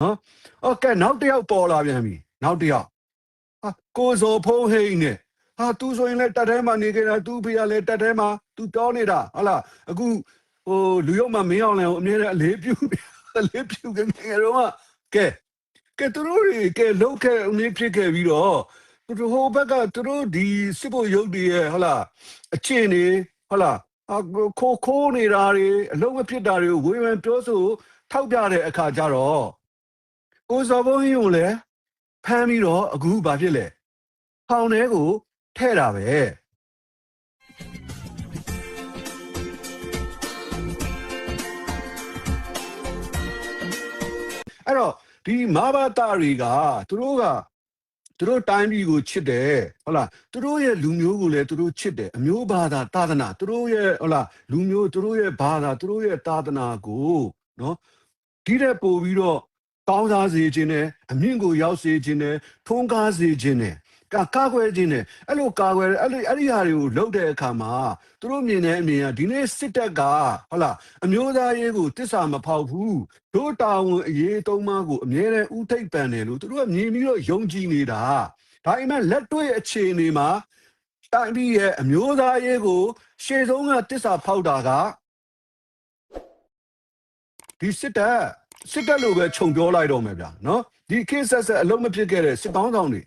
နော်โอเคနောက်တစ်ယောက်ပေါ်လာပြန်ပြီနောက်တစ်ယောက်ဟာကိုဇော်ဖုံးဟိန်းနဲ့ဟာသူဆိုရင်လည်းတက်ထဲမှာနေကြတာသူဖေကလည်းတက်ထဲမှာသူတောနေတာဟုတ်လားအခုဟိုလူရုံမှာမင်းအောင်လည်းအမြဲတမ်းအလေးပြုအလေးပြုနေကြတော့ကဲကဲသူတို့တွေကဲလောက်ခဲ့အမြဲဖြစ်ခဲ့ပြီးတော့သူတို့ဟိုဘက်ကသူတို့ဒီစစ်ဖို့ရုပ်တွေရဲ့ဟုတ်လားအချင်းနေဟုတ်လားအခိုးခိုးနေတာတွေအလုံးမဖြစ်တာတွေကိုဝေဖန်ပြောဆိုထောက်ပြတဲ့အခါကျတော့ ကိုစော်ဘုန်းကြီးကိုလည်းဖမ်းပြီးတော့အခုဘာဖြစ်လဲဖောင်ထဲကိုထဲ့တာပဲအဲ့တော့ဒီမာဘာတာတွေကသူတို့ကသူတို့တိုင်းပြည်ကိုချစ်တယ်ဟုတ်လားသူတို့ရဲ့လူမျိုးကိုလည်းသူတို့ချစ်တယ်အမျိုးဘာသာသာသနာသူတို့ရဲ့ဟုတ်လားလူမျိုးသူတို့ရဲ့ဘာသာသူတို့ရဲ့သာသနာကိုနော်ဒီတဲ့ပို့ပြီးတော့ ကောင်းစားစေခြင်းနဲ့အမြင့်ကိုရောက်စေခြင်းနဲ့ထုံးကားစေခြင်းနဲ့ကကာကွယ်ခြင်းနဲ့အဲ့လိုကာကွယ်အဲ့လိုအဲ့ဒီဟာတွေကိုလုပ်တဲ့အခါမှာသူတို့မြင်တဲ့အမြင်ကဒီနေ့စစ်တပ်ကဟုတ်လားအမျိုးသားရေးကိုတစ္ဆာမဖောက်ဘူးတို့တာဝန်အရေးသုံးပါးကိုအမြဲတမ်းဥထိပ်ပန်တယ်လို့သူတို့ကမြင်ပြီးတော့ယုံကြည်နေတာဒါအိမ်မဲ့လက်တွေ့အခြေအနေမှာတိုင်းပြည်ရဲ့အမျိုးသားရေးကိုရှေ့ဆုံးကတစ္ဆာဖောက်တာကဒီစစ်တပ် စစ်တပ်လို့ပဲခြုံပြောလိုက်တော့မယ်ဗျာနော်ဒီခေတ်ဆက်ဆက်အလုံးမဖြစ်ခဲ့တဲ့စစ်ကောင်းဆောင်တွေ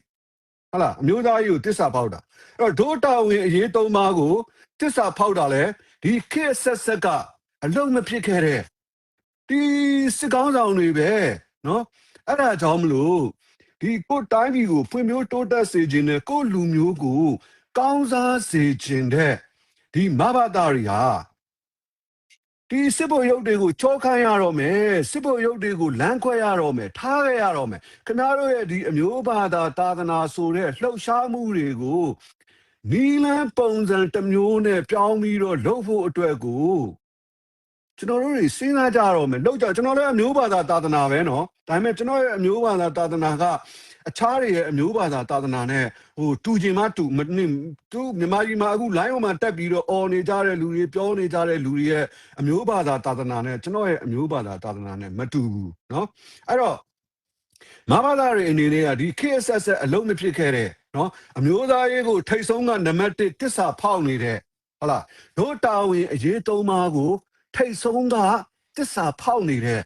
ဟုတ်လားအမျိုးသားရေးကိုတစ္ဆာဖောက်တာအဲ့တော့ဒိုးတာဝင်အရေးသုံးပါးကိုတစ္ဆာဖောက်တာလဲဒီခေတ်ဆက်ဆက်ကအလုံးမဖြစ်ခဲ့တဲ့ဒီစစ်ကောင်းဆောင်တွေပဲနော်အဲ့ဒါကြောင့်မလို့ဒီကိုယ်တိုင်းပြည်ကိုဖွံ့ဖြိုးတိုးတက်စေခြင်းနဲ့ကိုယ်လူမျိုးကို ကောင်းစားစေခြင်းတဲ့ဒီမဘာတာတွေဟာ ဒီစစ်ဘုတ်ရုပ်တွေကိုကြောခိုင်းရတော့မယ်စစ်ဘုတ်ရုပ်တွေကိုလမ်းခွဲရတော့မယ်ထားခဲ့ရတော့မယ်ခင်ဗျားတို့ရဲ့ဒီအမျိုးဘာသာသာသနာဆိုတဲ့လှုပ်ရှားမှုတွေကိုနီလန်းပုံစံတစ်မျိုးနဲ့ပြောင်းပြီးတော့လုပ်ဖို့အတွက်ကိုကျွန်တော်တို့တွေစဉ်းစားကြတော့မယ်လောက်ကြကျွန်တော်လည်းအမျိုးဘာသာသာသနာပဲเนาะဒါပေမဲ့ကျွန်တော်ရဲ့အမျိုးဘာသာသာသနာက အခြားတွေရဲ့အမျိုးဘာသာသာသနာနဲ့ဟိုတူချင်မှတူမနစ်သူမြန်မာပြည်မှာအခု line ပေါ်မှာတက်ပြီးတော့អော်နေကြတဲ့လူတွေပြောနေကြတဲ့လူတွေရဲ့အမျိုးဘာသာသာသနာနဲ့ကျွန်တော်ရဲ့အမျိုးဘာသာသာသနာနဲ့မတူဘူးเนาะအဲ့တော့မဘာသာတွေအနေနဲ့ကဒီ KSS အလုံးမဖြစ်ခဲ့တဲ့เนาะအမျိုးသားရေးကိုထိတ်ဆုံးကနံပါတ်1တစ္ဆာဖောက်နေတဲ့ဟုတ်လားတို့တာဝန်အရေးသုံးပါးကို ထိတ်ဆုံးကတစ္ဆာဖောက်နေတဲ့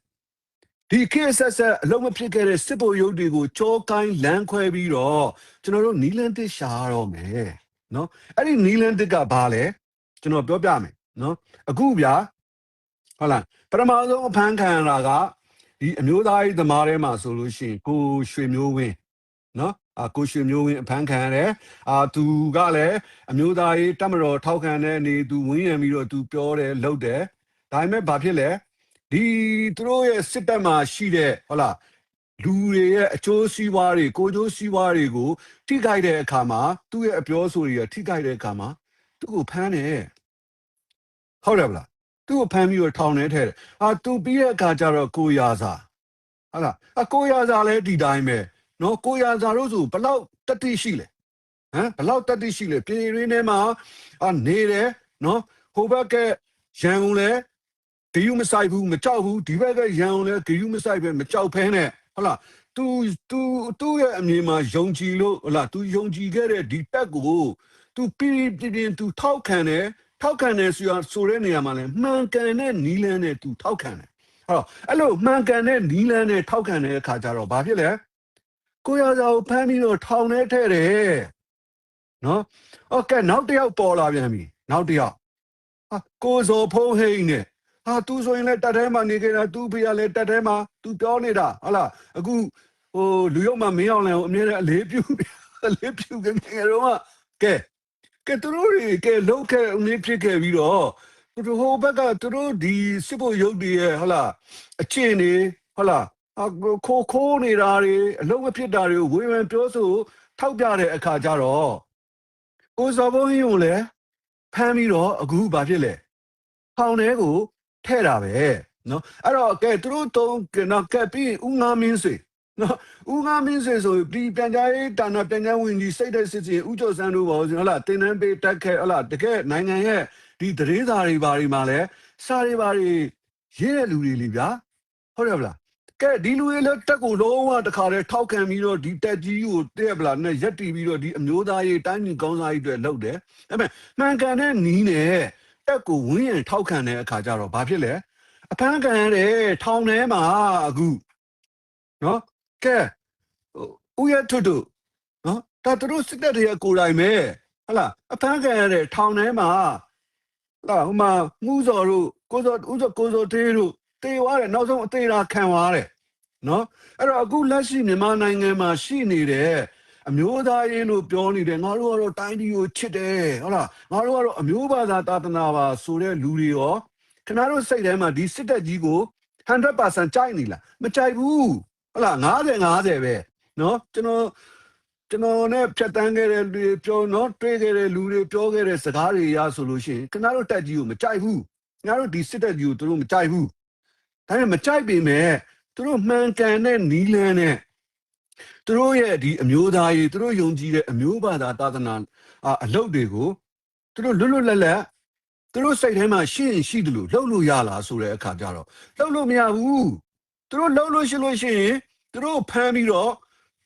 ဒီခေတ်ဆက်ဆက်အလုံးမဖြစ်ခဲ့တဲ့စစ်ဘုတ်ရုပ်တွေကိုကြောကိုင်းလမ်းခွဲပြီးတော့ကျွန်တော်တို့နီလန်တစ်ရှာရတော့မယ်နော်အဲ့ဒီနီလန်တစ်ကဘာလဲကျွန်တော်ပြောပြမယ်နော်အခုဗျာဟုတ်လားပထမဆုံးအဖမ်းခံရတာကဒီအမျိုးသားရေးသမားထဲမှာဆိုလို့ရှိရင်ကိုရွှေမျိုးဝင်းနော်အာကိုရွှေမျိုးဝင်းအဖမ်းခံရတယ်အာသူကလည်းအမျိုးသားရေးတမတော်ထောက်ခံတဲ့အနေသူဝင်းရံပြီးတော့သူပြောတယ်လုပ်တယ်ဒါပေမဲ့ဘာဖြစ်လဲ ဒီသူတို့ရဲ့စစ်တပ်မှာရှိတဲ့ဟုတ်လားလူတွေရဲ့အကျိုးစီးပွားတွေကိုကျိုးစီးပွားတွေကိုထိခိုက်တဲ့အခါမှာသူ့ရဲ့အပြောဆိုတွေကထိခိုက်တဲ့အခါမှာသူ့ကိုဖမ်းတယ်ဟုတ်တယ်ဗလားသူ့ကိုဖမ်းပြီးတော့ထောင်ထဲထည့်တယ်အာသူပြီးတဲ့အခါကျတော့ကိုရာစာဟုတ်လားအကိုရာစာလည်းဒီတိုင်းပဲနော်ကိုရာစာတို့ဆိုဘလောက်တတိရှိလဲဟမ်ဘလောက်တတိရှိလဲပြည်ရင်းထဲမှာအာနေတယ်နော်ဟိုဘက်ကရန်ကုန်လည်း ဂယုမဆိုင်ဘူးမကြောက်ဘူးဒီဘက်ကရန်အောင်လဲဂယုမဆိုင်ပဲမကြောက်ဖဲနဲ့ဟုတ်လား तू तू သူ့ရဲ့အမြင်မှာယုံကြည်လို့ဟုတ်လား तू ယုံကြည်ခဲ့တဲ့ဒီတက်ကို तू ပြည်ပြည်ပြင်း तू ထောက်ခံတယ်ထောက်ခံတယ်ဆိုရဆိုတဲ့နေရာမှာလဲမှန်ကန်တဲ့နီးလန်းနဲ့ तू ထောက်ခံတယ်အဲ့တော့အဲ့လိုမှန်ကန်တဲ့နီးလန်းနဲ့ထောက်ခံတဲ့အခါကျတော့ဘာဖြစ်လဲကိုရစာကိုဖမ်းပြီးတော့ထောင်ထဲထည့်တယ်နော်โอเคနောက်တစ်ယောက်ပေါ်လာပြန်ပြီနောက်တစ်ယောက်ဟာကိုဇော်ဖုံးဟိန်းနဲ့ ဟာသူဆိုရင်လည်းတက်ထဲမှာနေကြတာသူဖေကလည်းတက်ထဲမှာသူပြောနေတာဟုတ်လားအခုဟိုလူရုံမှာမင်းအောင်လည်းအမြဲတမ်းအလေးပြုအလေးပြုနေကြတော့ကဲကဲသူတို့တွေကဲလောက်ခဲ့အမြင်ဖြစ်ခဲ့ပြီးတော့သူတို့ဟိုဘက်ကသူတို့ဒီစစ်ဖို့ရုပ်တွေရဲ့ဟုတ်လားအချင်းနေဟုတ်လားအခိုးခိုးနေတာတွေအလုံးမဖြစ်တာတွေကိုဝေဖန်ပြောဆိုထောက်ပြတဲ့အခါကျတော့ကိုစော်ဘုန်းကြီးကိုလည်းဖမ်းပြီးတော့အခုဘာဖြစ်လဲထောင်ထဲကို ထဲ့တာပဲနော်အဲ့တော့ကဲသူတို့တုံးကနော်ကဲပြီးဦးငါမင်းစေနော်ဦးငါမင်းစေဆိုဒီပြန်ကြားရေးတာနာပြန်ကြားဝင်ကြီးစိတ်တဲ့စစ်စစ်ဦးကျော်စန်းတို့ပါဟုတ်လားတင်တန်းပေးတက်ခဲ့ဟုတ်လားတကယ်နိုင်ငံရဲ့ဒီတရေစာတွေဘာတွေမှာလဲစာတွေဘာတွေရေးတဲ့လူတွေလीဗျာဟုတ်တယ်ဗလားကဲဒီလူတွေလည်းတက်ကိုလုံးဝတခါတည်းထောက်ခံပြီးတော့ဒီတက်ကြီးကိုတဲ့ပလာနဲ့ရက်တီပြီးတော့ဒီအမျိုးသားရေးတိုင်းပြည်ကောင်းစားရေးအတွက်လုပ်တယ်။အဲ့မဲ့မှန်ကန်တဲ့နီးနဲ့ တက်ကိုဝင်းရင်ထောက်ခံတဲ့အခါကျတော့ဘာဖြစ်လဲအဖမ်းခံရတယ်ထောင်ထဲမှာအခုနော်ကဲဟိုဦးရထွတ်တို့နော်ဒါသူတို့စစ်တပ်တွေကကိုယ်တိုင်ပဲဟတ်လားအဖမ်းခံရတယ်ထောင်ထဲမှာဟလာဟိုမှာမှုစော်တို့ကိုစော်ဦးစော်ကိုစော်တေးတို့တေသွားတယ်နောက်ဆုံးအသေးတာခံသွားတယ်နော်အဲ့တော့အခုလက်ရှိမြန်မာနိုင်ငံမှာရှိနေတဲ့ အမျိုးသားရင်းလို့ပြောနေတယ်ငါတို့ကတော့တိုင်းပြည်ကိုချစ်တယ်ဟုတ်လားငါတို့ကတော့အမျိုးဘာသာတာသနာပါဆိုတဲ့လူတွေရောခင်ဗျားတို့စိတ်ထဲမှာဒီစစ်တပ်ကြီးကို100%ကြိုက်နေလားမကြိုက်ဘူးဟုတ်လား90 90ပဲနော်ကျွန်တော်ကျွန်တော်နဲ့ဖြတ်တန်းခဲ့တဲ့လူတွေပြောနော်တွေ့ခဲ့တဲ့လူတွေပြောခဲ့တဲ့စကားတွေရဆိုလို့ရှိရင်ခင်ဗျားတို့တက်ကြီးကိုမကြိုက်ဘူးခင်ဗျားတို့ဒီစစ်တပ်ကြီးကိုသူတို့မကြိုက်ဘူးဒါပေမဲ့မကြိုက်ပေမဲ့သူတို့မှန်ကန်တဲ့နီးလန်းနဲ့ သူတို့ရဲ့ဒီအမျိုးသားရေးသူတို့ယုံကြည်တဲ့အမျိုးဘာသာသာသနာအာအလုပ်တွေကိုသူတို့လွတ်လွတ်လပ်လပ်သူတို့စိတ်ထဲမှာရှိရင်ရှိတယ်လို့လှုပ်လို့ရလားဆိုတဲ့အခါကျတော့လှုပ်လို့မရဘူးသူတို့လှုပ်လို့ရှိလို့ရှိရင်သူတို့ဖမ်းပြီးတော့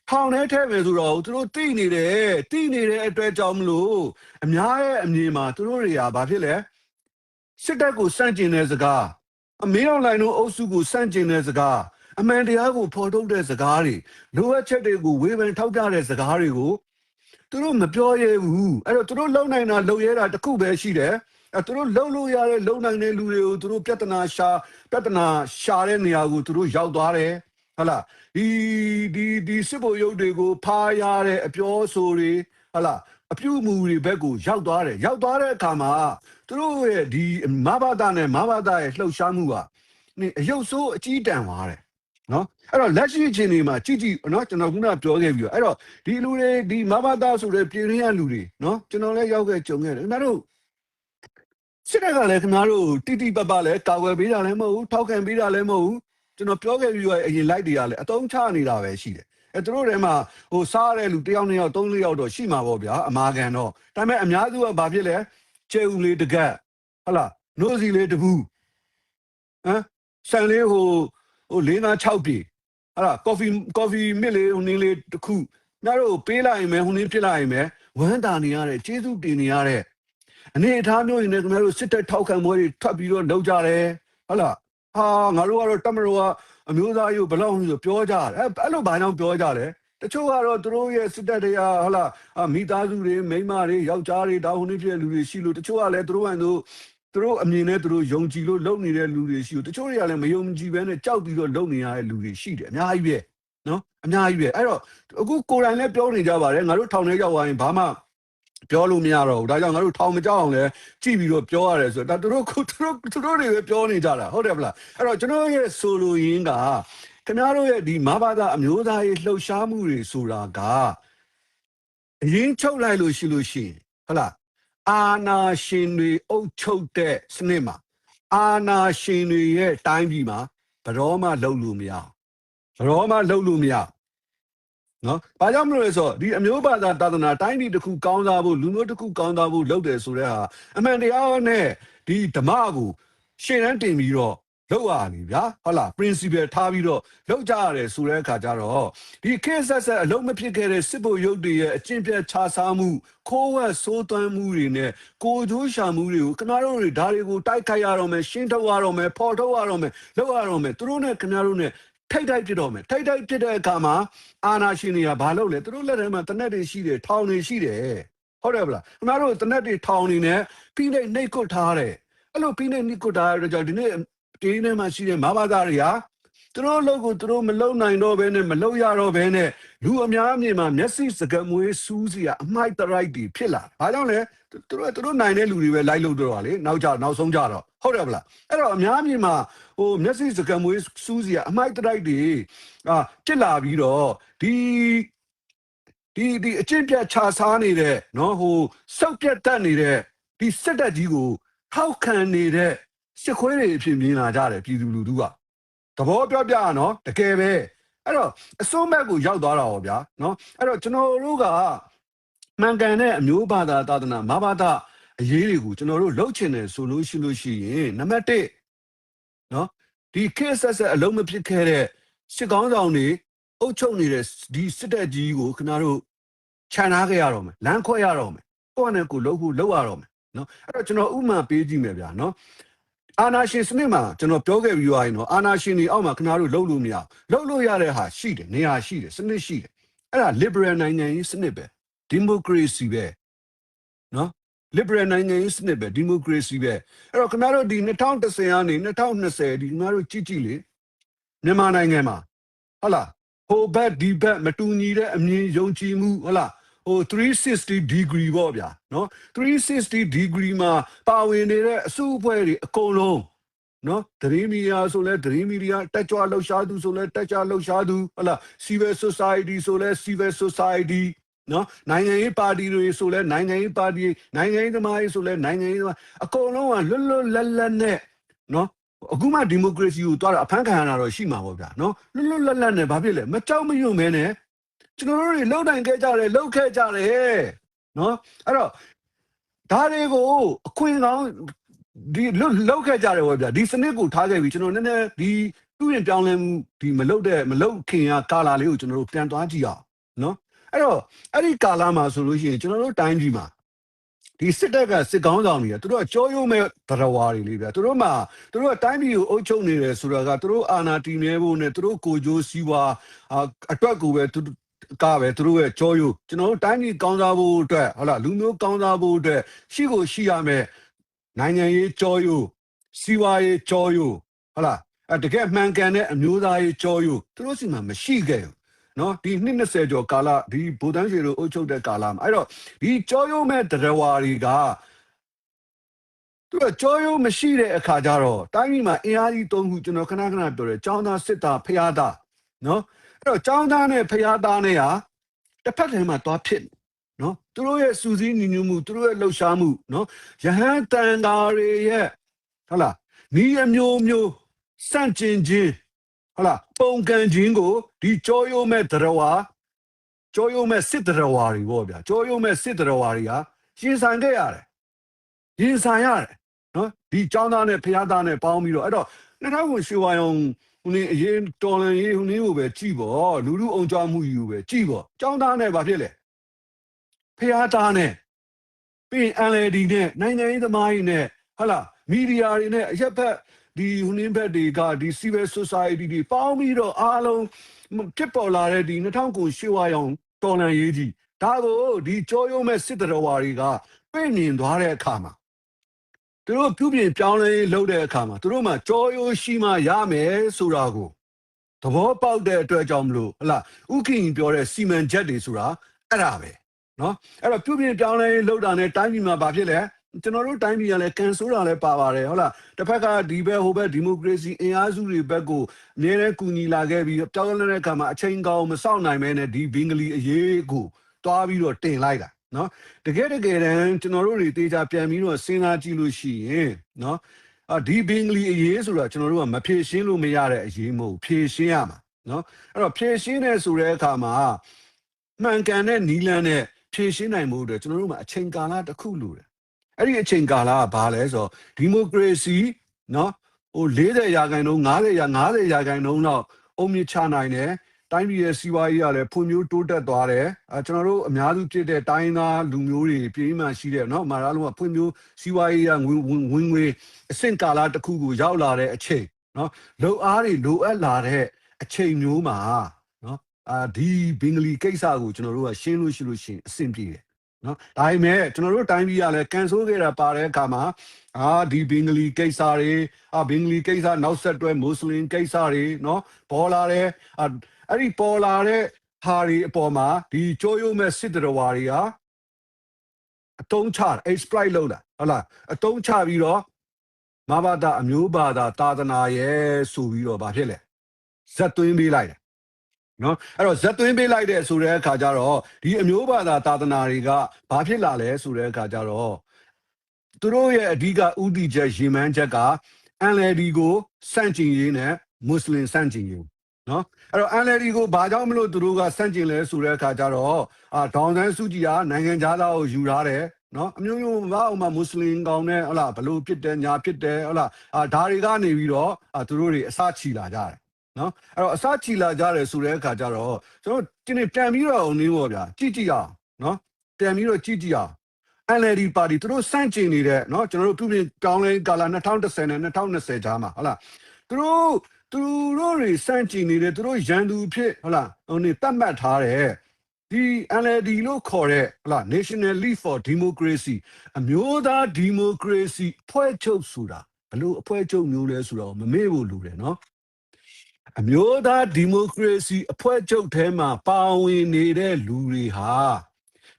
ထောင်ထဲထည့်မယ်ဆိုတော့သူတို့တိနေတယ်တိနေတဲ့အတွက်ကြောင့်မလို့အများရဲ့အမြင်မှာသူတို့တွေကဘာဖြစ်လဲစစ်တပ်ကိုစန့်ကျင်တဲ့စကားအမေတော်လိုင်းတို့အုပ်စုကိုစန့်ကျင်တဲ့စကား အမှန်တရားကိုဖော်ထုတ်တဲ့စကားတွေလိုအပ်ချက်တွေကိုဝေဖန်ထောက်ပြတဲ့စကားတွေကိုသူတို့မပြောရဘူးအဲ့တော့သူတို့လုံနိုင်တာလုံရတာတစ်ခုပဲရှိတယ်အဲ့သူတို့လုံလို့ရတဲ့လုံနိုင်တဲ့လူတွေကိုသူတို့ပြဿနာရှာပြဿနာရှာတဲ့နေရာကိုသူတို့ရောက်သွားတယ်ဟုတ်လားဒီဒီဒီစစ်ဘုတ်ရုပ်တွေကိုဖားရတဲ့အပြောဆိုတွေဟုတ်လားအပြုအမူတွေဘက်ကိုရောက်သွားတယ်ရောက်သွားတဲ့အခါမှာသူတို့ရဲ့ဒီမဘာသာနဲ့မဘာသာရဲ့လှုပ်ရှားမှုကနေအယုတ်ဆိုးအကြီးတန်းသွားတယ် နော်အဲ့တော့လက်ရှိအချိန်ဒီမှာကြည့်ကြည့်နော်ကျွန်တော်ခုနပြောခဲ့ပြီးတော့အဲ့တော့ဒီလူတွေဒီမဘာသာဆိုတဲ့ပြည်ရင်းရလူတွေနော်ကျွန်တော်လည်းရောက်ခဲ့ကြုံခဲ့တယ်ခင်ဗျားတို့စစ်တပ်ကလည်းခင်ဗျားတို့တိတိပပလည်းကာဝယ်ပေးတာလည်းမဟုတ်ဘူးထောက်ခံပေးတာလည်းမဟုတ်ဘူးကျွန်တော်ပြောခဲ့ပြီးတော့အရင်လိုက်တွေကလည်းအတုံးချနေတာပဲရှိတယ်အဲသူတို့ထဲမှာဟိုစားရတဲ့လူတစ်ယောက်နှစ်ယောက်သုံးလေးယောက်တော့ရှိမှာပေါ့ဗျာအမာခံတော့ဒါပေမဲ့အများစုကဘာဖြစ်လဲကျဲဦးလေးတကက်ဟလာနိုးစီလေးတပူဟမ်ဆန်လေးဟို ဟို၄၅6ပြီဟလာကော်ဖီကော်ဖီမစ်လေးဟိုနင်းလေးတစ်ခုညတို့ပေးလိုက်ရင်ပဲဟိုနင်းဖြစ်လိုက်ရင်ပဲဝမ်းတာနေရတဲ့ကျေးဇူးတင်နေရတဲ့အနေအထားမျိုးရင်လည်းခင်ဗျားတို့စစ်တပ်ထောက်ခံပွဲတွေထွက်ပြီးတော့လုပ်ကြတယ်ဟုတ်လားဟာငါတို့ကတော့တမတော်ကအမျိုးသားရေးကိုဘယ်လောက်ဆိုပြောကြတယ်အဲ့အဲ့လိုဘာကြောင့်ပြောကြလဲတချို့ကတော့သူတို့ရဲ့စစ်တပ်တွေကဟုတ်လားအမိသားစုတွေမိန်းမတွေယောက်ျားတွေတာဝန်တွေဖြစ်တဲ့လူတွေရှိလို့တချို့ကလည်းသူတို့ဟန်သူ သူတို့အမြင်နဲ့သူတို့ယုံကြည်လို့လုပ်နေတဲ့လူတွေရှိလို့တချို့တွေကလည်းမယုံကြည်ဘဲနဲ့ကြောက်ပြီးတော့လုပ်နေရတဲ့လူတွေရှိတယ်အများကြီးပဲနော်အများကြီးပဲအဲ့တော့အခုကိုယ်တိုင်လည်းပြောနေကြပါတယ်ငါတို့ထောင်ထဲရောက်သွားရင်ဘာမှပြောလို့မရတော့ဘူးဒါကြောင့်ငါတို့ထောင်မကြောက်အောင်လဲကြည့်ပြီးတော့ပြောရတယ်ဆိုတော့ဒါသူတို့သူတို့သူတို့တွေပဲပြောနေကြတာဟုတ်တယ်မလားအဲ့တော့ကျွန်တော်ရဲ့ဆိုလိုရင်းကခင်ဗျားတို့ရဲ့ဒီမဘာသာအမျိုးသားရေးလှုပ်ရှားမှုတွေဆိုတာကအရင်ချုပ်လိုက်လို့ရှိလို့ရှိရင်ဟုတ်လား အာနာရှင်တွေအုပ်ချုပ်တဲ့စနစ်မှာအာနာရှင်တွေရဲ့တိုင်းပြည်မှာဘယ်တော့မှလှုပ်လို့မရဘူးဘယ်တော့မှလှုပ်လို့မရဘူးနော်။ဘာကြောင့်မလို့လဲဆိုတော့ဒီအမျိုးဘာသာသာသနာတိုင်းပြည်တစ်ခုကောင်းစားဖို့လူမျိုးတစ်ခုကောင်းစားဖို့လုပ်တယ်ဆိုတဲ့ဟာအမှန်တရားနဲ့ဒီဓမ္မကိုရှေ့တန်းတင်ပြီးတော့ လောက်ရနေဗျာဟုတ်လား principle ထားပြီးတော့လောက်ကြရတယ်ဆိုတဲ့အခါကျတော့ဒီခေတ်ဆက်ဆက်အလုံးမဖြစ်ခဲ့တဲ့စစ်ဘုတ်ရုပ်တွေရဲ့အကျင့်ပြတ်ခြားစားမှုခိုးဝှက်စိုးသွမ်းမှုတွေနဲ့ကိုကြိုးရှာမှုတွေကိုခင်ဗျားတို့တွေဒါတွေကိုတိုက်ခိုက်ရတော့မယ်ရှင်းထုတ်ရတော့မယ်ဖော်ထုတ်ရတော့မယ်လောက်ရတော့မယ်သူတို့နဲ့ခင်ဗျားတို့နဲ့ထိုက်ထိုက်ဖြစ်တော့မယ်ထိုက်ထိုက်ဖြစ်တဲ့အခါမှာအာနာရှင်တွေကဘာလုပ်လဲသူတို့လက်ထဲမှာတနက်တွေရှိတယ်ထောင်တွေရှိတယ်ဟုတ်တယ်ဗလားခင်ဗျားတို့တနက်တွေထောင်နေနဲ့ပြီးနေနှိတ်ကွတ်ထားတယ်အဲ့လိုပြီးနေနှိတ်ကွတ်ထားရတဲ့ကြောင့်ဒီနေ့ တင်းထဲမှာရှိတဲ့မဘာသာတွေဟာသူတို့လုပ်ကိုသူတို့မလုပ်နိုင်တော့ဘဲနဲ့မလုပ်ရတော့ဘဲနဲ့လူအများအမြင်မှာမျက်စိစကမွေးစူးစီကအမိုက်တရိုက်တွေဖြစ်လာဘာကြောင့်လဲသူတို့သူတို့နိုင်တဲ့လူတွေပဲလိုက်လို့တော့လေနောက်ကြနောက်ဆုံးကြတော့ဟုတ်တယ်ဗလားအဲ့တော့အများအမြင်မှာဟိုမျက်စိစကမွေးစူးစီကအမိုက်တရိုက်တွေအာဖြစ်လာပြီးတော့ဒီဒီဒီအကျင့်ပြတ်ခြားစားနေတဲ့နော်ဟိုစောက်ပြတ်တတ်နေတဲ့ဒီစစ်တပ်ကြီးကိုထောက်ခံနေတဲ့ စစ်ခွေးတွေအဖြစ်မြင်လာကြတယ်ပြည်သူလူထုကသဘောပြောပြရနော်တကယ်ပဲအဲ့တော့အစိုးမက်ကိုရောက်သွားတာဟောဗျာနော်အဲ့တော့ကျွန်တော်တို့ကမှန်ကန်တဲ့အမျိုးဘာသာသာသနာမဘာသာအရေးတွေကိုကျွန်တော်တို့လှုပ်ချင်တယ်ဆိုလို့ရှိလို့ရှိရင်နံပါတ်1နော်ဒီခေတ်ဆက်ဆက်အလုံးမဖြစ်ခဲ့တဲ့စစ်ကောင်းဆောင်တွေအုပ်ချုပ်နေတဲ့ဒီစစ်တပ်ကြီးကိုခင်ဗျားတို့ခြံထားခဲ့ရတော့မယ်လမ်းခွဲရတော့မယ်ကိုယ့်အနေကိုလှုပ်ဖို့လှုပ်ရတော့မယ်နော်အဲ့တော့ကျွန်တော်ဥပမာပေးကြည့်မယ်ဗျာနော် အာနာရှင်စနစ်မှာကျွန်တော်ပြောခဲ့ပြီးသွားရင်တော့အာနာရှင်တွေအောက်မှာခင်ဗျားတို့လှုပ်လို့မရဘူးလှုပ်လို့ရတဲ့ဟာရှိတယ်နေရာရှိတယ်စနစ်ရှိတယ်အဲ့ဒါ liberal နိုင်ငံရေးစနစ်ပဲ democracy ပဲနော် liberal နိုင်ငံရေးစနစ်ပဲ democracy ပဲအဲ့တော့ခင်ဗျားတို့ဒီ2010ကနေ2020ဒီခင်ဗျားတို့ကြည့်ကြည့်လေမြန်မာနိုင်ငံမှာဟုတ်လားဟိုဘက်ဒီဘက်မတူညီတဲ့အမြင်ယုံကြည်မှုဟုတ်လား ဟို360 degree ပေါ့ဗျာနော်360 degree မှာပါဝင်နေတဲ့အစုအဖွဲ့တွေအကုန်လုံးနော်ဒရီမီယာဆိုလဲဒရီမီယာတက်ကြွလှုပ်ရှားသူဆိုလဲတက်ကြွလှုပ်ရှားသူဟုတ်လား civil society ဆိုလဲ civil society နော်နိုင်ငံရေးပါတီတွေဆိုလဲနိုင်ငံရေးပါတီနိုင်ငံရေးသမားတွေဆိုလဲနိုင်ငံရေးသမားအကုန်လုံးကလွတ်လွတ်လပ်လပ်နဲ့နော်အခုမှဒီမိုကရေစီကိုတွားတာအဖမ်းခံရတာတော့ရှိမှာပေါ့ဗျာနော်လွတ်လွတ်လပ်လပ်နဲ့ဘာဖြစ်လဲမကြောက်မရွံ့မဲနဲ့ ကျွန်တော်တို့တွေလှုပ်တိုင်ခဲ့ကြတယ်လှုပ်ခဲ့ကြတယ်နော်အဲ့တော့ဒါတွေကိုအခွင့်ကောင်းဒီလှုပ်လှုပ်ခဲ့ကြတယ်ပေါ့ဗျာဒီစနစ်ကိုထားခဲ့ပြီကျွန်တော်နည်းနည်းဒီပြုရင်ပြောင်းလဲမှုဒီမလှုပ်တဲ့မလှုပ်ခင်ကကာလာလေးကိုကျွန်တော်တို့ပြန်သွားကြည့်အောင်နော်အဲ့တော့အဲ့ဒီကာလမှာဆိုလို့ရှိရင်ကျွန်တော်တို့တိုင်းပြည်မှာဒီစစ်တပ်ကစစ်ကောင်းဆောင်တွေကသူတို့ကကြောရုံးမဲ့သရဝါတွေလေးဗျာသူတို့မှာသူတို့ကတိုင်းပြည်ကိုအုပ်ချုပ်နေတယ်ဆိုတာကသူတို့အာဏာတည်မြဲဖို့နဲ့သူတို့ကိုကြိုးစည်းဝါအာအတွက်ကိုပဲသူတို့ ကပဲသူတို့ရဲ့ကြောရုံးကျွန်တော်တို့တိုင်းပြည်ကောင်းစားဖို့အတွက်ဟုတ်လားလူမျိုးကောင်းစားဖို့အတွက်ရှိကိုရှိရမယ်နိုင်ငံရေးကြောရုံးစီးပွားရေးကြောရုံးဟုတ်လားအဲတကယ်မှန်ကန်တဲ့အမျိုးသားရေးကြောရုံးသူတို့စီမှာမရှိခဲ့ဘူးနော်ဒီနှစ်20ကျော်ကာလဒီဘူတန်းရွှေတို့အုပ်ချုပ်တဲ့ကာလမှာအဲ့တော့ဒီကြောရုံးမဲ့တရဝါတွေကသူကကြောရုံးမရှိတဲ့အခါကျတော့တိုင်းပြည်မှာအင်အားကြီးသုံးခုကျွန်တော်ခဏခဏပြောတယ်ចောင်းသားစစ်သားဖျားသားနော် အဲ့တော့ចောင်းသားနဲ့ဖျားသားနဲ့ဟာတစ်ဖက်ထဲမှာတွားဖြစ်နော်သူတို့ရဲ့စူးစီးညီညွတ်မှုသူတို့ရဲ့လှုပ်ရှားမှုနော်ယဟန်တန်ဃာတွေရဲ့ဟုတ်လားဤအမျိုးမျိုးစန့်ကျင်ခြင်းဟုတ်လားပုံကန်ခြင်းကိုဒီကြောရုံးမဲ့တရဝါကြောရုံးမဲ့စစ်တရဝါတွေပေါ့ဗျာကြောရုံးမဲ့စစ်တရဝါတွေကရှင်ဆိုင်ခဲ့ရတယ်ရှင်ဆိုင်ရတယ်နော်ဒီចောင်းသားနဲ့ဖျားသားနဲ့ပေါင်းပြီးတော့အဲ့တော့2000ကိုရွှေဝါရောင် ဟိုနေအရင်တော်လန်ရေးဟိုနေကိုပဲကြည်ပေါ့လူလူအောင်ကြမှုယူပဲကြည်ပေါ့ចောင်းသားနဲ့ဘာဖြစ်လဲဖျားသားနဲ့ပြီးရင် LLD နဲ့နိုင်ငံရေးသမားကြီးနဲ့ဟုတ်လားမီဒီယာတွေနဲ့အရက်ဖက်ဒီဟိုနင်းဘက်တွေကဒီ civil society တွေပေါင်းပြီးတော့အားလုံးဖြစ်ပေါ်လာတဲ့ဒီ2000ကိုရွှေဝါရောင်တော်လန်ရေးကြီးဒါကိုဒီကြောရုံးမဲ့စစ်တရဝါတွေကပြင်မြင်သွားတဲ့အခါမှာ သူတို့ပြုပြင်ပြောင်းလဲလုပ်တဲ့အခါမှာသူတို့မှာကြောရိုးရှိမှရမယ်ဆိုတာကိုသဘောပေါက်တဲ့အတွက်ကြောင့်မလို့ဟလားဥက္ကင်ပြောတဲ့စီမံချက်တွေဆိုတာအဲ့ဒါပဲနော်အဲ့တော့ပြုပြင်ပြောင်းလဲလုပ်တာနဲ့တိုင်းပြည်မှာဘာဖြစ်လဲကျွန်တော်တို့တိုင်းပြည်ကလည်းကန်ဆိုးတာလည်းပါပါတယ်ဟုတ်လားတစ်ဖက်ကဒီဘက်ဟိုဘက်ဒီမိုကရေစီအင်အားစုတွေဘက်ကိုအများနဲ့ကူညီလာခဲ့ပြီးပြောင်းလဲတဲ့အခါမှာအချိန်ကောင်းမစောင့်နိုင်မဲနဲ့ဒီဘင်္ဂလီအရေးကိုတွားပြီးတော့တင်လိုက်တာ နော်တကယ်တကယ်တမ်းကျွန်တော်တို့တွေတေချာပြန်ပြီးတော့စဉ်းစားကြည့်လို့ရှိရင်နော်အာဒီဘင်္ဂလီအရေးဆိုတာကျွန်တော်တို့ကမဖြေရှင်းလို့မရတဲ့အရေးမဟုတ်ဘူးဖြေရှင်းရမှာနော်အဲ့တော့ဖြေရှင်းတဲ့ဆိုတဲ့အခါမှာမှန်ကန်တဲ့နီလန်းနဲ့ဖြေရှင်းနိုင်မှုအတွက်ကျွန်တော်တို့မှာအချိန်ကာလတစ်ခုလိုတယ်အဲ့ဒီအချိန်ကာလကဘာလဲဆိုတော့ဒီမိုကရေစီနော်ဟို40ရာခိုင်နှုန်း90ရာ90ရာခိုင်နှုန်းတော့အုံမြင့်ချနိုင်တယ် တိုင်းပြည်ရဲ့စီးပွားရေးကလည်းဖွံ့ဖြိုးတိုးတက်သွားတယ်အဲကျွန်တော်တို့အများစုဖြစ်တဲ့တိုင်းသားလူမျိုးတွေပြည်မှရှိတဲ့နော်မာရာလုံးကဖွံ့ဖြိုးစီးပွားရေးကဝင်ဝင်ဝင်ငွေအဆင့်ကာလတစ်ခုကိုရောက်လာတဲ့အချိန်နော်လုံအားတွေလိုအပ်လာတဲ့အချိန်မျိုးမှာနော်အာဒီဘင်္ဂလီကိစ္စကိုကျွန်တော်တို့ကရှင်းလို့ရှိလို့ရှရင်အဆင်ပြေတယ်နော်ဒါပေမဲ့ကျွန်တော်တို့တိုင်းပြည်ကလည်းကန်ဆိုးခဲ့တာပါတဲ့အခါမှာအာဒီဘင်္ဂလီကိစ္စတွေအာဘင်္ဂလီကိစ္စနောက်ဆက်တွဲမွတ်စလင်ကိစ္စတွေနော်ပေါ်လာတဲ့ အာအဲ့ဒီပေါ်လာတဲ့ဟာတွေအပေါ်မှာဒီကြိုးရုံမဲ့စစ်တရဝါတွေဟာအတုံးချ exploit လုပ်တာဟုတ်လားအတုံးချပြီးတော့မဘာသာအမျိုးဘာသာသာသနာရဲ့ဆိုပြီးတော့ဗာဖြစ်လဲဇက်သွင်းပေးလိုက်တယ်နော်အဲ့တော့ဇက်သွင်းပေးလိုက်တဲ့ဆိုတဲ့အခါကျတော့ဒီအမျိုးဘာသာသာသနာတွေကဘာဖြစ်လာလဲဆိုတဲ့အခါကျတော့သူတို့ရဲ့အဓိကဥတီချက်ရေမှန်းချက်က NLD ကိုစန့်ကျင်ရေးနဲ့မွတ်စလင်စန့်ကျင်ရေး နော်အဲ့တော့ NLD ကိုဘာကြောင့်မလို့သူတို့ကစန့်ကျင်လဲဆိုတဲ့အခါကျတော့အာဒေါန်ဆန်းစုကြည်ကနိုင်ငံခြားသားကိုယူထားတယ်နော်အမျိုးမျိုးမအောင်မမွတ်စလင်ကောင်းတဲ့ဟုတ်လားဘလို့ဖြစ်တယ်ညာဖြစ်တယ်ဟုတ်လားအာဒါတွေကနေပြီးတော့အာသူတို့တွေအစချီလာကြတယ်နော်အဲ့တော့အစချီလာကြတယ်ဆိုတဲ့အခါကျတော့ကျွန်တော်ဒီနေ့တန်ပြီးတော့နေပေါ့ဗျာကြည့်ကြည့်အောင်နော်တန်ပြီးတော့ကြည့်ကြည့်အောင် NLD ပါတီသူတို့စန့်ကျင်နေတယ်နော်ကျွန်တော်တို့ပြုပြင်ကောင်းလဲကာလာ2010နဲ့2020ကြားမှာဟုတ်လားသူတို့ သူတို့တွေစန့်ကျင်နေတယ်သူတို့ရန်သူဖြစ်ဟုတ်လားဟိုနေတတ်မှတ်ထားတယ်ဒီ NLD လို့ခေါ်တဲ့ဟုတ်လား National League for Democracy အမျိုးသားဒီမိုကရေစီဖွဲ့ချုပ်ဆိုတာဘလို့အဖွဲ့ချုပ်မျိုးလဲဆိုတော့မမေ့ဖို့လိုတယ်နော်အမျိုးသားဒီမိုကရေစီအဖွဲ့ချုပ်ထဲမှာပါဝင်နေတဲ့လူတွေဟာ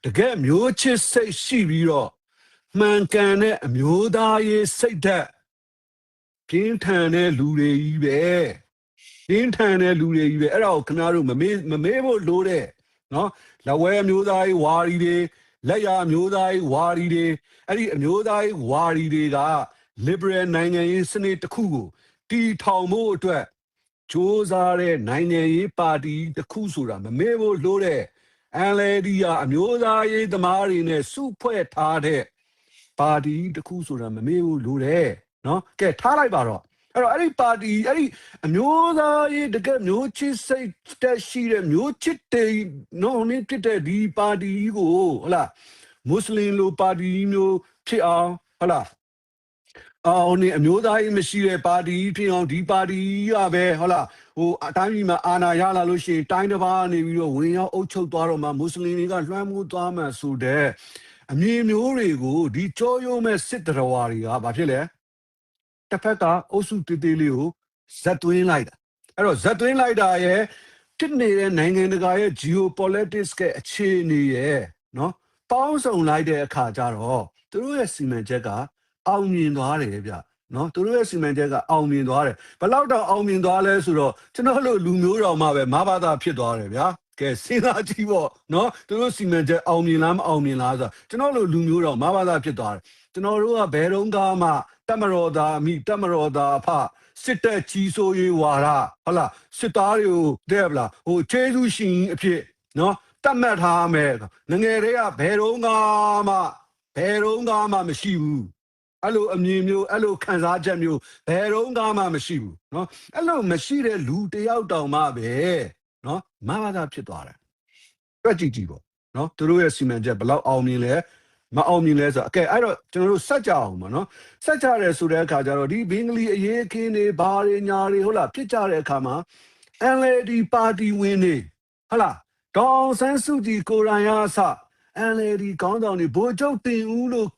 တကယ်မျိုးချစ်စိတ်ရှိပြီးတော့မှန်ကန်တဲ့အမျိုးသားရေးစိတ်ဓာတ် ပြင်းထန်တဲ့လူတွေကြီးပဲပြင်းထန်တဲ့လူတွေကြီးပဲအဲ့ဒါကိုခင်ဗျားတို့မမေ့မမေ့ဖို့လိုတဲ့နော်လက်ဝဲအမျိုးသားရေးဝါရီတွေလက်ရအမျိုးသားရေးဝါရီတွေအဲ့ဒီအမျိုးသားရေးဝါရီတွေက liberal နိုင်ငံရေးစနစ်တစ်ခုကိုတီထောင်ဖို့အတွက်စ조사တဲ့နိုင်ငံရေးပါတီတစ်ခုဆိုတာမမေ့ဖို့လိုတဲ့ NLD ကအမျိုးသားရေးသမားတွေနဲ့စုဖွဲ့ထားတဲ့ပါတီတစ်ခုဆိုတာမမေ့ဘူးလို့တယ် နော်ကဲထားလိုက်ပါတော့အဲ့တော့အဲ့ဒီပါတီအဲ့ဒီအမျိုးသားရေးတကယ်မျိုးချစ်စိတ်တက်ရှိတဲ့မျိုးချစ်တဲ့နော်နင်းဖြစ်တဲ့ဒီပါတီကိုဟုတ်လားမွတ်စလင်လိုပါတီမျိုးဖြစ်အောင်ဟုတ်လားအော်နေအမျိုးသားရေးမရှိတဲ့ပါတီဖြစ်အောင်ဒီပါတီကပဲဟုတ်လားဟိုအတိုင်းပြည်မှာအာဏာရလာလို့ရှိရင်တိုင်းတစ်ပါးနေပြီးတော့ဝင်ရောက်အုပ်ချုပ်သွားတော့မှမွတ်စလင်တွေကလွှမ်းမိုးသွားမှဆိုတဲ့အမြင်မျိုးတွေကိုဒီကြောရိုးမဲ့စစ်တော်ဝါတွေကဘာဖြစ်လဲ တစ်ဖက်ကအုပ်စုတေးသေးလေးကိုဇက်သွင်းလိုက်တာအဲ့တော့ဇက်သွင်းလိုက်တာရဲ့ဖြစ်နေတဲ့နိုင်ငံတကာရဲ့ geopolitics ကအခြေအနေရဲ့နော်ပေါင်းစုံလိုက်တဲ့အခါကျတော့သူတို့ရဲ့စီမံချက်ကအောင်မြင်သွားတယ်ဗျနော်သူတို့ရဲ့စီမံချက်ကအောင်မြင်သွားတယ်ဘယ်လောက်တော့အောင်မြင်သွားလဲဆိုတော့ကျွန်တော်တို့လူမျိုးတော်မှပဲမဘာသာဖြစ်သွားတယ်ဗျာ ကဲစဉ်းစားကြည့်ပေါ့နော်သူတို့စီမံချက်အောင်မြင်လားမအောင်မြင်လားဆိုတော့ကျွန်တော်တို့လူမျိုးတော်မဘာသာဖြစ်သွားတယ်ကျွန်တော်တို့ကဘယ်တော့မှတမရော်သားမိတမရော်သားအဖစစ်တပ်ကြီးစိုးရေးဝါရဟုတ်လားစစ်သားတွေကိုတဲ့ဗလားဟိုကျေးဇူးရှင်အဖြစ်နော်တတ်မှတ်ထားမယ်ငငယ်တွေကဘယ်တော့မှဘယ်တော့မှမရှိဘူး အဲ့လိုအမြင်မျိုးအဲ့လိုခံစားချက်မျိုးဘယ်တော့မှမရှိဘူးเนาะအဲ့လိုမရှိတဲ့လူတယောက်တောင်မှပဲเนาะ မဘာသာဖြစ်သွားတယ်တွက်ကြည့်ကြည့်ပေါ့နော်သူတို့ရဲ့စီမံချက်ဘယ်လောက်အောင်မြင်လဲမအောင်မြင်လဲဆိုတော့အကဲအဲ့တော့ကျွန်တော်တို့စက်ကြအောင်ပေါ့နော်စက်ကြတယ်ဆိုတဲ့အခါကျတော့ဒီဘင်္ဂလီအရေးခင်းတွေဘာတွေညာတွေဟုတ်လားဖြစ်ကြတဲ့အခါမှာ NLD ပါတီဝင်တွေဟုတ်လားဒေါအောင်ဆန်းစုကြည်ကိုရန်ရအစ NLD ခေါင်းဆောင်တွေဗိုလ်ချုပ်တင်ဦးလို့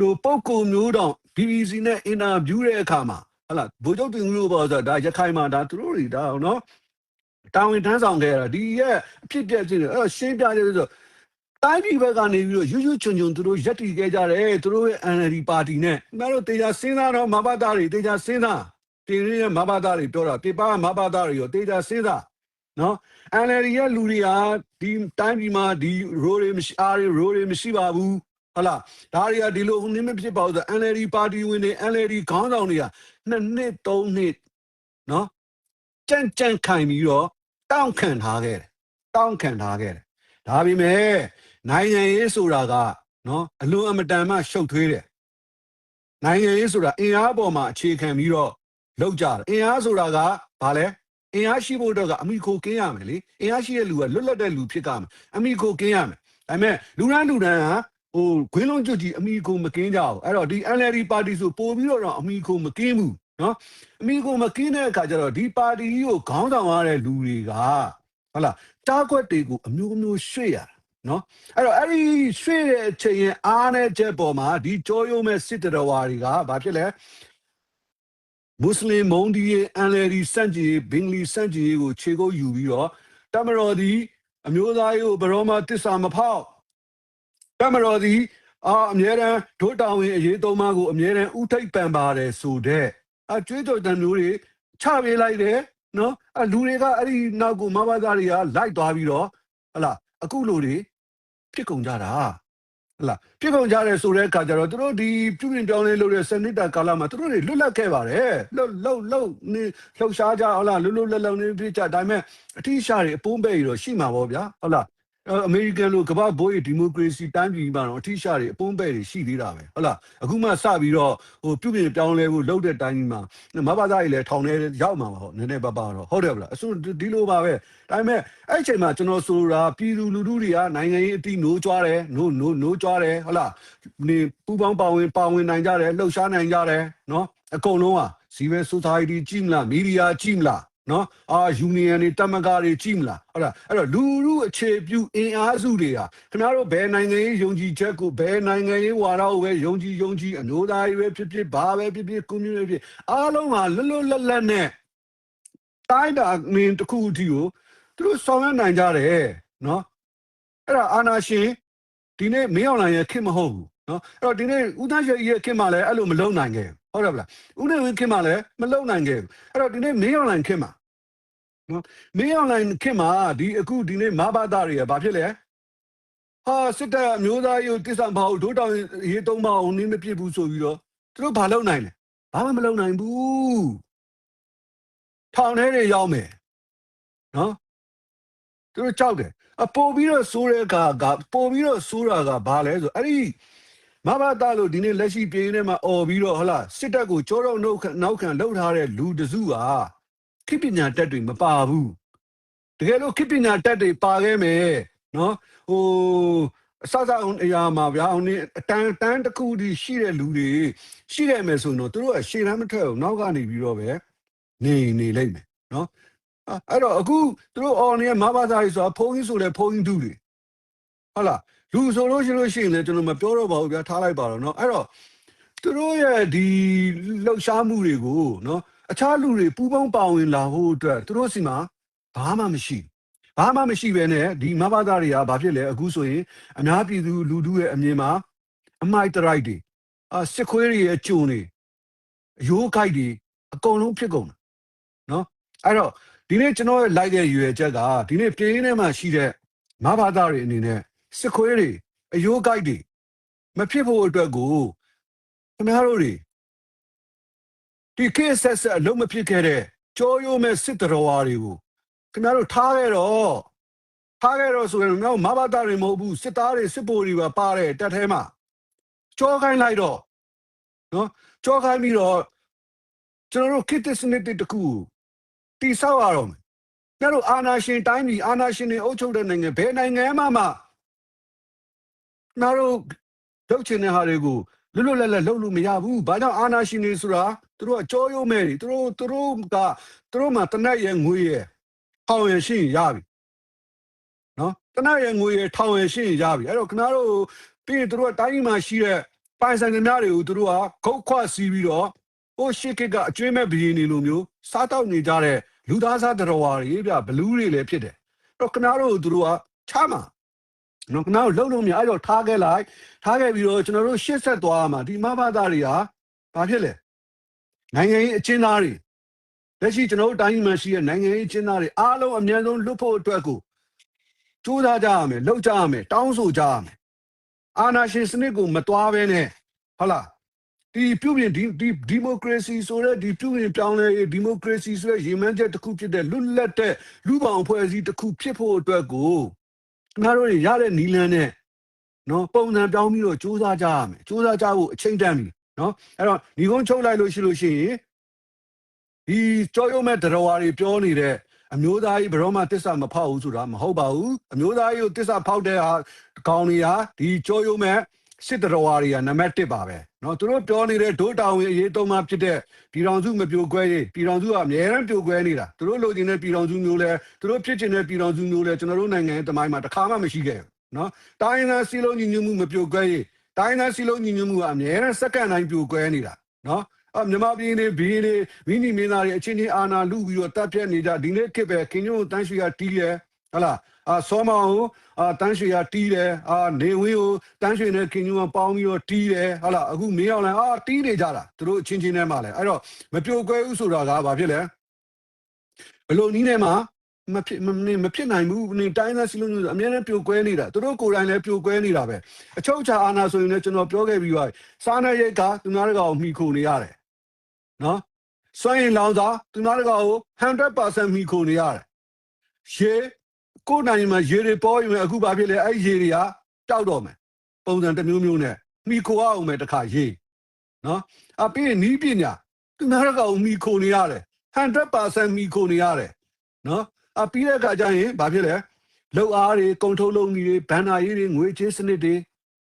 လို့ပုံကုံမျိုးတောင် BBC နဲ့အင်တာဗျူးတဲ့အခါမှာဟုတ်လားဗိုလ်ချုပ်တင်ဦးလို့ပေါ့ဆိုတော့ဒါရခိုင်မှာဒါသူတို့တွေဒါနော် တာဝန်ထမ်းဆောင်ခဲ့ရတာဒီရဲ့အဖြစ်ပြက်ချင်းအဲ့တော့ရှင်းပြတယ်ဆိုတော့တိုင်းပြည်ဘက်ကနေပြီးတော့ရွရွချွန်ချွန်သူတို့ရက်တီခဲ့ကြတယ်သူတို့ရဲ့ NLD ပါတီနဲ့ငါတို့တေချာစဉ်းစားတော့မဘာသားတွေတေချာစဉ်းစားတင်ရင်းမဘာသားတွေပြောတာပေပါမဘာသားတွေရောတေချာစဉ်းစားနော် NLD ရဲ့လူတွေဟာဒီတိုင်းပြည်မှာဒီ role တွေမရှိအားတွေ role တွေမရှိပါဘူးဟုတ်လားဒါတွေကဒီလိုနည်းမဖြစ်ပါဘူးဆို NLD ပါတီဝင်တွေ NLD ခေါင်းဆောင်တွေကနှစ်နှစ်သုံးနှစ်နော်ကြန့်ကြန့်ခိုင်ပြီးတော့ တောင်းခံထားခဲ့တယ်တောင်းခံထားခဲ့တယ်ဒါပေမဲ့နိုင်ငံရေးဆိုတာကနော်အလွန်အမတန်မှရှုပ်ထွေးတယ်နိုင်ငံရေးဆိုတာအင်အားပေါ်မှာအခြေခံပြီးတော့လောက်ကြတယ်အင်အားဆိုတာကဘာလဲအင်အားရှိဖို့တော့ကအမိခိုကင်းရမယ်လေအင်အားရှိတဲ့လူကလွတ်လပ်တဲ့လူဖြစ်ကြမယ်အမိခိုကင်းရမယ်ဒါပေမဲ့လူရန်လူရန်ဟာဟိုခွင်းလုံးကျွတ်ကြီးအမိခိုမကင်းကြဘူးအဲ့တော့ဒီ NLD ပါတီဆိုပို့ပြီးတော့အမိခိုမကင်းဘူး နော်အမိကိုမကင်းတဲ့အခါကျတော့ဒီပါတီကြီးကိုခေါင်းဆောင်ရတဲ့လူတွေကဟုတ်လားတားကွက်တွေကိုအမျိုးမျိုးရွှေ့ရတာနော်အဲ့တော့အဲ့ဒီရွှေ့တဲ့အချိန်ရင်အားနဲ့ချက်ပေါ်မှာဒီကြောရုံးမဲ့စစ်တတော်ဝါတွေကဘာဖြစ်လဲမွတ်စလင်မုံဒီရဲ့ NLD စန့်ကျင်ရေးဘင်္ဂလီစန့်ကျင်ရေးကိုခြေကုပ်ယူပြီးတော့တမတော်ဒီအမျိုးသားရေးကိုဘယ်တော့မှတစ္ဆာမဖောက်တမတော်ဒီအာအမြဲတမ်းဒုတာဝန်အရေးသုံးပါးကိုအမြဲတမ်းဥထိတ်ပံပါတယ်ဆိုတဲ့ အကျွေးတော်တန်မျိုးတွေချပေးလိုက်တယ်နော်အလူတွေကအဲ့ဒီနောက်ကိုမဘာသားတွေကလိုက်သွားပြီးတော့ဟလာအခုလူတွေဖြစ်ကုန်ကြတာဟလာဖြစ်ကုန်ကြတယ်ဆိုတဲ့အခါကျတော့သူတို့ဒီပြုပြင်ပြောင်းလဲလုပ်တဲ့စနစ်တာကာလမှာသူတို့တွေလွတ်လပ်ခဲ့ပါတယ်လှုပ်လှုပ်လှုပ်နေလှုပ်ရှားကြဟုတ်လားလွတ်လွတ်လပ်လပ်နေဖြစ်ကြဒါပေမဲ့အထီးရှာတွေအပုံးပဲ့ရတော့ရှိမှာပေါ့ဗျာဟုတ်လား အဲ့အမေရိကန်လိုကမ္ဘာဘိုးရဲ့ဒီမိုကရေစီတိုင်းပြည်မှာတော့အထီးရှာတွေအပုံးပဲ့တွေရှိသေးတာပဲဟုတ်လားအခုမှစပြီးတော့ဟိုပြုပြင်ပြောင်းလဲဖို့လုပ်တဲ့တိုင်းပြည်မှာမဘာသာကြီးလည်းထောင်ထဲရောက်မှာပါဟုတ်နည်းနည်းပါးပါတော့ဟုတ်တယ်ဗလားအစိုးဒီလိုပါပဲဒါပေမဲ့အဲ့အချိန်မှာကျွန်တော်ဆိုတာပြည်သူလူထုတွေကနိုင်ငံရေးအတိနိုးကြွားတယ်နိုးနိုးနိုးကြွားတယ်ဟုတ်လားနေပူပေါင်းပါဝင်ပါဝင်နိုင်ကြတယ်လှုပ်ရှားနိုင်ကြတယ်နော်အကုန်လုံးอ่ะ civil society ကြည့်မလား media ကြည့်မလား နော်အာ union တွေတမကတွေကြည့်မလားဟုတ်လားအဲ့တော့လူလူအခြေပြုအင်အားစုတွေဟာခင်ဗျားတို့ဘယ်နိုင်ငံရေးယုံကြည်ချက်ကိုဘယ်နိုင်ငံရေးဝါဒကိုပဲယုံကြည်ယုံကြည်အမျိုးသားရေးပဲဖြစ်ဖြစ်ဘာပဲဖြစ်ဖြစ် community ဖြစ်အားလုံးဟာလွတ်လွတ်လပ်လပ်နဲ့တိုင်းတာမင်းတစ်ခုအထိကိုသူတို့ဆောင်ရွက်နိုင်ကြတယ်နော်အဲ့ဒါအာနာရှင်ဒီနေ့မင်းအောင်လိုင်ရဲ့ခင်မဟုတ်ဘူးနော်အဲ့တော့ဒီနေ့ဦးသားရဲ့ရဲ့ခင်မှလည်းအဲ့လိုမလုံနိုင်ခဲ့ဘူး ဟုတ်တယ်ဗလားဦးနေဝင်းခင်မှလည်းမလုံနိုင်ခဲ့ဘူးအဲ့တော့ဒီနေ့မင်းအောင်လိုင်ခင်မှာနော်မင်းအောင်လိုင်ခင်မှာဒီအခုဒီနေ့မဘာသာတွေကဘာဖြစ်လဲဟာစစ်တပ်အမျိုးသားရေးတစ္ဆာမဟုတ်ဒိုးတောင်ရေးသုံးပါအောင်နင်းမပြစ်ဘူးဆိုပြီးတော့သူတို့ဘာလုပ်နိုင်လဲဘာမှမလုပ်နိုင်ဘူးထောင်ထဲတွေရောက်မယ်နော်သူတို့ကြောက်တယ်အပို့ပြီးတော့စိုးတဲ့ကကပို့ပြီးတော့စိုးတာကဘာလဲဆိုအဲ့ဒီ မဘာသာလို့ဒီနေ့လက်ရှိပြည်ထဲမှာអော်ပြီးတော့ဟလာစစ်တပ်ကိုကြောတော့နှုတ်နောက်ခံလှုပ်ထားတဲ့လူတစုဟာခိပညာတက်တွေမပါဘူးတကယ်လို့ခိပညာတက်တွေပါခဲ့မယ်နော်ဟိုအစစအောင်အရာမှာဗျာအောင်နေအတန်းတန်းတစ်ခုတည်းရှိတဲ့လူတွေရှိခဲ့မယ်ဆိုရင်တော့သူတို့ကရှေ့တန်းမထွက်ဘူးနောက်ကနေပြီးတော့ပဲနေနေလိမ့်မယ်နော်အဲ့အဲ့တော့အခုသူတို့အော်နေမဘာသာရေးဆိုတာဖုန်းကြီးဆိုလဲဖုန်းကြီးတူတွေဟုတ်လား လူဆိုလို့ရှိလို့ရှိရင်လည်းကျွန်တော်မပြောတော့ပါဘူးဗျာထားလိုက်ပါတော့เนาะအဲ့တော့သူတို့ရဲ့ဒီလှုပ်ရှားမှုတွေကိုเนาะအခြားလူတွေပူးပေါင်းပါဝင်လာဖို့အတွက်သူတို့စီမှာဘာမှမရှိဘာမှမရှိပဲနဲ့ဒီမဘာသာတွေကဘာဖြစ်လဲအခုဆိုရင်အများပြည်သူလူထုရဲ့အမြင်မှာအမိုက်တရိုက်တွေအာစစ်ခွေးတွေရဲ့ကြုံတွေအယိုးကိုက်တွေအကုန်လုံးဖြစ်ကုန်တယ်เนาะအဲ့တော့ဒီနေ့ကျွန်တော်လိုက်တဲ့ရွယ်ချက်ကဒီနေ့ပြင်းထဲမှာရှိတဲ့မဘာသာတွေအနေနဲ့ စစ်ခွေးတွေအယိုးကိုက်တွေမဖြစ်ဖို့အတွက်ကိုခင်ဗျားတို့တွေဒီခေတ်ဆက်ဆက်အလုံးမဖြစ်ခဲ့တဲ့ကြောရိုးမဲ့စစ်တော်ဝါတွေကိုခင်ဗျားတို့ထားခဲ့တော့ထားခဲ့တော့ဆိုရင်တော့မဘာသာတွေမဟုတ်ဘူးစစ်သားတွေစစ်ဗိုလ်တွေပါပါတယ်တက်ထဲမှာကြောခိုင်းလိုက်တော့နော်ကြောခိုင်းပြီးတော့ကျွန်တော်တို့ခေတ်သစ်စနစ်တစ်ခုတိဆောက်ရတော့မယ်။ကျတော့အာနာရှင်တိုင်းပြည်အာနာရှင်တွေအုပ်ချုပ်တဲ့နိုင်ငံဘယ်နိုင်ငံမှမှ နားတို့လုပ်ချင်တဲ့ဟာတွေကိုလွတ်လွတ်လပ်လပ်လုပ်လို့မရဘူး။ဘာကြောင့်အာနာရှင်တွေဆိုတာသူတို့ကကြောရိုးမဲ့တွေသူတို့သူတို့ကသူတို့မှတနက်ရဲ့ငွေရဲ့ထောင်ရရှိရင်ရပြီ။နော်တနက်ရဲ့ငွေရဲ့ထောင်ရရှိရင်ရပြီ။အဲ့တော့ခင်ဗျားတို့ပြီးရင်သူတို့ကတိုင်းပြည်မှာရှိတဲ့ပိုင်ဆိုင်သမားတွေကိုသူတို့ကခုတ်ခွစီးပြီးတော့ဟိုရှစ်ကစ်ကအကျွေးမဲ့ဘီရင်နေလိုမျိုးစားတောက်နေကြတဲ့လူသားစားတော်ဝါတွေဗျဘလူးတွေလည်းဖြစ်တယ်အဲ့တော့ခနာတို့သူတို့ကချမှာ နော်ခနာတို့လုံလုံမြအဲ့တော့ထားခဲ့လိုက်ထားခဲ့ပြီးတော့ကျွန်တော်တို့ရှစ်ဆက်သွားရမှာဒီမဘာသားတွေကဘာဖြစ်လဲနိုင်ငံရေးအချင်းသားတွေလက်ရှိကျွန်တော်တို့တိုင်းမှာရှိတဲ့နိုင်ငံရေးအချင်းသားတွေအားလုံးအများဆုံးလွတ်ဖို့အတွက်ကိုကြိုးစားကြရမယ်လှုပ်ကြရမယ်တောင်းဆိုကြရမယ်အာဏာရှင်စနစ်ကိုမတွားဘဲနဲ့ဟုတ်လားဒီပြုပြင်ဒီဒီဒီမိုကရေစီဆိုတဲ့ဒီပြုပြင်ပြောင်းလဲရေးဒီမိုကရေစီဆိုတဲ့ရည်မှန်းချက်တစ်ခုဖြစ်တဲ့လွတ်လပ်တဲ့လူပောင်အဖွဲ့အစည်းတစ်ခုဖြစ်ဖို့အတွက်ကို ငါတို့ရတဲ့နီလန်းနဲ့နော်ပုံစံပြောင်းပြီးတော့စူးစမ်းကြရမယ်စူးစမ်းကြဖို့အချိန်တန်ပြီနော်အဲ့တော့ညီကုန်းချုပ်လိုက်လို့ရှိလို့ရှိရင်ဒီကြောရုံးမဲ့တရားဝါတွေပြောနေတဲ့အမျိုးသားကြီးဘယ်တော့မှတစ္ဆာမဖောက်ဘူးဆိုတာမဟုတ်ပါဘူးအမျိုးသားကြီးကိုတစ္ဆာဖောက်တဲ့ဟာကောင်းနေဟာဒီကြောရုံးမဲ့ စစ်တော်ဝါတွေကနံပါတ်1ပါပဲเนาะသူတို့ပြောနေတဲ့ဒိုးတောင်ဝင်အရေးသုံးမှဖြစ်တဲ့ပြည်တော်စုမပြိုကွဲရေးပြည်တော်စုကအများအားပြိုကွဲနေတာသူတို့လိုချင်တဲ့ပြည်တော်စုမျိုးလဲသူတို့ဖြစ်ချင်တဲ့ပြည်တော်စုမျိုးလဲကျွန်တော်တို့နိုင်ငံရဲ့တမိုင်းမှာတစ်ခါမှမရှိခဲ့ဘူးเนาะတိုင်းရင်းသားစီလုံးညီညွတ်မှုမပြိုကွဲရေးတိုင်းရင်းသားစီလုံးညီညွတ်မှုကအများအားစက္ကန့်တိုင်းပြိုကွဲနေတာเนาะအမြန်မာပြည်နေဘီနေမိနီမင်းသားတွေအချင်းချင်းအာနာလူပြီးတော့တပ်ပြက်နေကြဒီနေ့ခေတ်ပဲခင်ညိုတန်းရွှေကတီးရဲ ဟလာအာစောမောင်အာတန်းရွှေကတီးတယ်အာနေဝင်းကိုတန်းရွှေနဲ့ခင်ညိုကပေါင်းပြီးတော့တီးတယ်ဟလာအခုမင်းအောင်လိုင်းအာတီးနေကြတာသူတို့အချင်းချင်းထဲမှာလဲအဲ့တော့မပြိုကွဲဘူးဆိုတာကဘာဖြစ်လဲဘလို့နီးနေမှာမဖြစ်မနေမဖြစ်နိုင်ဘူးနေတိုင်းသားစီလုံးအများနဲ့ပြိုကွဲနေတာသူတို့ကိုယ်တိုင်လည်းပြိုကွဲနေတာပဲအချုပ်ချာအာဏာဆိုရင်လည်းကျွန်တော်ပြောခဲ့ပြီးပါစားနေရိတ်ကသူများတကောင်မိခိုနေရတယ်နော်စွန့်ရင်လောင်စာသူများတကောင်ကို100%မိခိုနေရတယ်ရေ ကိုယ်နိုင်မှာရေတွေပေါ်ရင်အခုဘာဖြစ်လဲအဲ့ရေတွေကတောက်တော့မယ်ပုံစံတစ်မျိုးမျိုးနဲ့မိခိုအောင်မယ်တခါရေနော်အပြီးရင်နီးပညာသူနာရကောင်မိခိုနေရတယ်100%မိခိုနေရတယ်နော်အပြီးတဲ့အခါကျရင်ဘာဖြစ်လဲလောက်အားတွေကုန်ထုတ်လုံးကြီးတွေဘန်နာရေးတွေငွေချေးစနစ်တွေ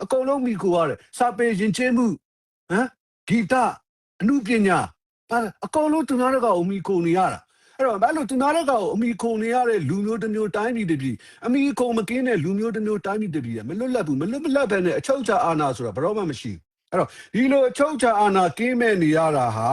အကုန်လုံးမိခိုရတယ်စာပေရင်ချင်းမှုဟမ်ဂီတအမှုပညာဘာအကုန်လုံးသူနာရကောင်မိခိုနေရတာ အဲ့တော့ဘာလို့သူနာရကောင်အမိခိုနေရတဲ့လူမျိုးတစ်မျိုးတိုင်းပြည်တစ်ပြည်အမိခိုမကင်းတဲ့လူမျိုးတစ်မျိုးတိုင်းပြည်တစ်ပြည်ကမလွတ်လပ်ဘူးမလွတ်မလပ်ပဲနဲ့အချုပ်ချာအာဏာဆိုတာဘယ်တော့မှမရှိဘူးဒီလိုအချုပ်ချာအာဏာကင်းမဲ့နေရတာဟာ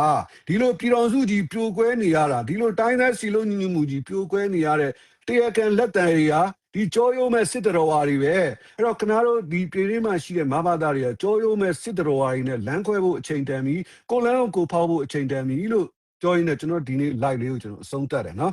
ဒီလိုပြည်တော်စုကြီးပြိုကွဲနေရတာဒီလိုတိုင်းသားစီလုံးညီညွတ်မှုကြီးပြိုကွဲနေရတဲ့တရားကန်လက်တံတွေဟာဒီကြောရိုးမဲ့စစ်တော်ဝါတွေပဲအဲ့တော့ခင်ဗျားတို့ဒီပြည်ရင်းမှာရှိတဲ့မဘာသားတွေကကြောရိုးမဲ့စစ်တော်ဝါတွေနဲ့လမ်းခွဲဖို့အချိန်တန်ပြီးကိုလန်းကိုကိုဖောက်ဖို့အချိန်တန်ပြီးလို့ ပြောရင်းနဲ့ကျွန်တော်ဒီနေ့ live လေးကိုကျွန်တော်အဆုံးသတ်တယ်နော်